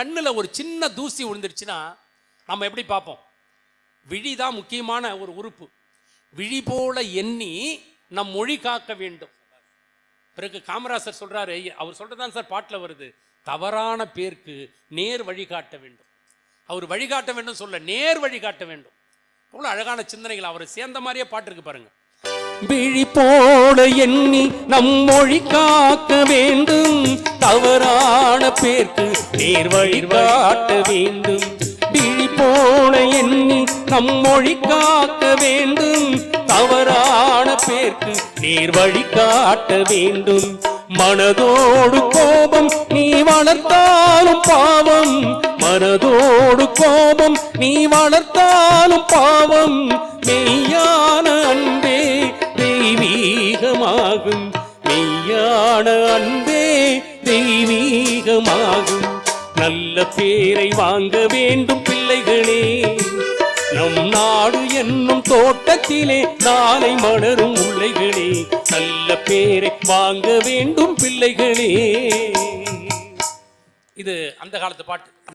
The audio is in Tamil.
கண்ணில் ஒரு சின்ன தூசி விழுந்துருச்சுன்னா நம்ம எப்படி பார்ப்போம்? விழி தான் முக்கியமான ஒரு உறுப்பு. விழி போல எண்ணி நம் மொழி காக்க வேண்டும். பிறகு காமராசர் சொல்கிறாரு அவர் சொல்றதுதான் சார் பாட்டில் வருது. தவறான பேருக்கு நேர் வழிகாட்ட வேண்டும். அவர் வழிகாட்ட வேண்டும் சொல்ல நேர் வழிகாட்ட வேண்டும். எவ்வளோ அழகான சிந்தனைகள். அவரை சேர்ந்த மாதிரியே பாட்டு இருக்கு பாருங்கள் விழி போல எண்ணி நம் மொழி காக்க வேண்டும். தவறான பேர்க்கு நேர் வழிகாட்ட வேண்டும். விழி போல எண்ணி நம் மொழி காக்க வேண்டும். தவறான பேர்க்கு நேர் வழி காட்ட வேண்டும். மனதோடு கோபம் நீ வளர்த்தாலும் பாவம். மனதோடு கோபம் நீ வளர்த்தாலும் பாவம். மெய்யான ஆகும் மெய்யான அன்பே தெய்வீகமாகும். நல்ல பேரை வாங்க வேண்டும் பிள்ளைகளே. நம் நாடு என்னும் தோட்டத்திலே நாளை மலரும் உள்ளைகளே நல்ல பேரை வாங்க வேண்டும் பிள்ளைகளே. இது அந்த காலத்து பாட்டு.